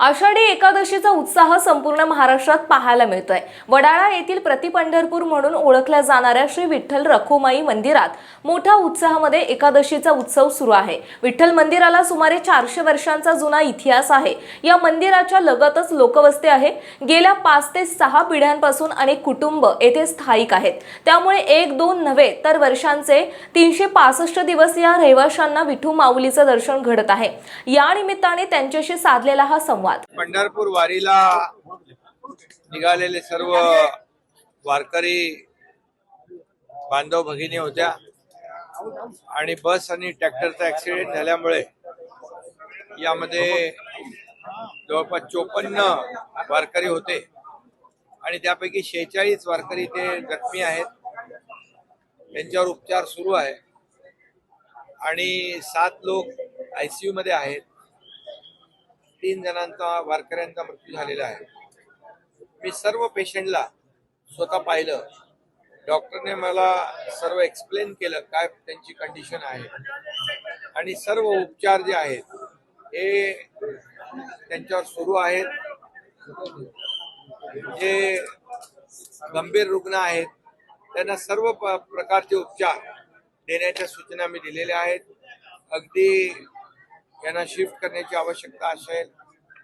आषाढी एकादशीचा उत्साह संपूर्ण महाराष्ट्रात पाहायला मिळतोय. वडाळा येथील प्रतिपंढरपूर म्हणून ओळखल्या जाणाऱ्या श्री विठ्ठल रखुमाई मंदिरात मोठ्या उत्साहामध्ये एकादशीचा उत्सव सुरू आहे. विठ्ठल मंदिराला सुमारे चारशे वर्षांचा जुना इतिहास आहे. या मंदिराच्या लगतच लोकवस्ती आहे. गेल्या पाच ते सहा पिढ्यांपासून अनेक कुटुंब येथे स्थायिक आहेत. त्यामुळे एक दोन नव्हे तर वर्षांचे तीनशे पासष्ट दिवस या रहिवाशांना विठू माऊलीचं दर्शन घडत आहे. या निमित्ताने त्यांच्याशी साधलेला हा संवाद पंढरपूर वारीला निघालेले सर्व वारकरी बांधव भगिनी होत्या. आणि बस आणि ट्रॅक्टरचा ऍक्सिडेंट झाल्यामुळे यामध्ये जवळपास चोपन्न वारकरी होते. आणि त्यापैकी शेहेचाळीस वारकरी ते जखमी आहेत. त्यांच्यावर उपचार सुरू आहे. आणि सात लोक आयसीयू मध्ये आहेत. तीन जणांचा वारकऱ्यांचा मृत्यू झालेला आहे. मी सर्व पेशंटला स्वतः पाहिलं. डॉक्टरने मला सर्व एक्सप्लेन केलं काय त्यांची कंडिशन आहे. आणि सर्व उपचार जे आहेत हे त्यांच्यावर सुरू आहेत. जे गंभीर रुग्ण आहेत त्यांना सर्व प- प्रकारचे उपचार देण्याच्या सूचना मी दिलेल्या आहेत. अगदी यांना शिफ्ट करण्याची आवश्यकता असेल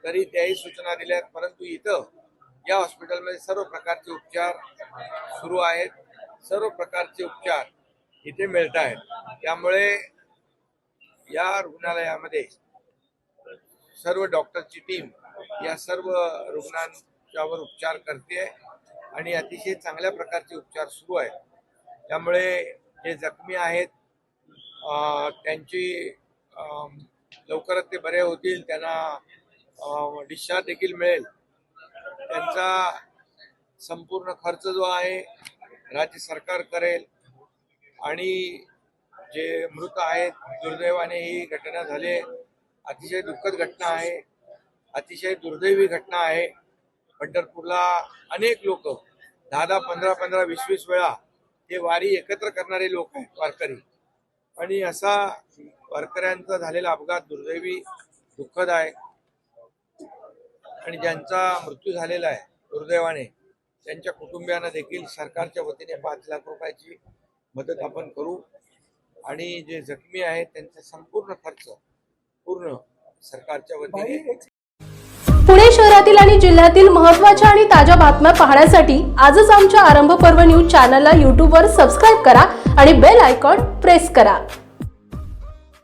तरी त्याही सूचना दिल्या आहेत परंतु इथं या हॉस्पिटलमध्ये सर्व प्रकारचे उपचार सुरू आहेत. सर्व प्रकारचे उपचार इथे मिळत आहेत. त्यामुळे या रुग्णालयामध्ये सर्व डॉक्टरची टीम या सर्व रुग्णांच्यावर उपचार करते आणि अतिशय चांगल्या प्रकारचे उपचार सुरू आहेत. त्यामुळे जे जखमी आहेत त्यांची लवकरच ते बरे होतील त्यांना डिस्चार्ज देखील मिळेल. त्यांचा संपूर्ण खर्च जो आहे राज्य सरकार करेल. आणि जे मृत आहेत दुर्दैवाने ही घटना झाली आहे. अतिशय दुःखद घटना आहे. अतिशय दुर्दैवी घटना आहे. पंढरपूरला अनेक लोक दहा दहा पंधरा पंधरा वीस वीस वेळा हे वारी एकत्र करणारे लोक आहेत वारकरी. आणि असा वारकऱ्यांचा झालेला अपघात दुर्दैवी दुःखद आहे. आणि ज्यांचा मृत्यू झालेला आहे दुर्दैवाने त्यांच्या कुटुंबियांना देखील सरकारच्या वतीने पाच लाख रुपयाची मदत आपण करू. आणि जे जखमी आहेत त्यांचा संपूर्ण खर्च पूर्ण सरकारच्या वतीने पुणे शहरातील आणि जिल्ह्यातील महत्त्वाच्या आणि ताज्या बातम्या पाहण्यासाठी आजच आमच्या आरंभ पर्व न्यूज चॅनलला यूट्यूबवर सबस्क्राईब करा आणि बेल आयकॉन प्रेस करा.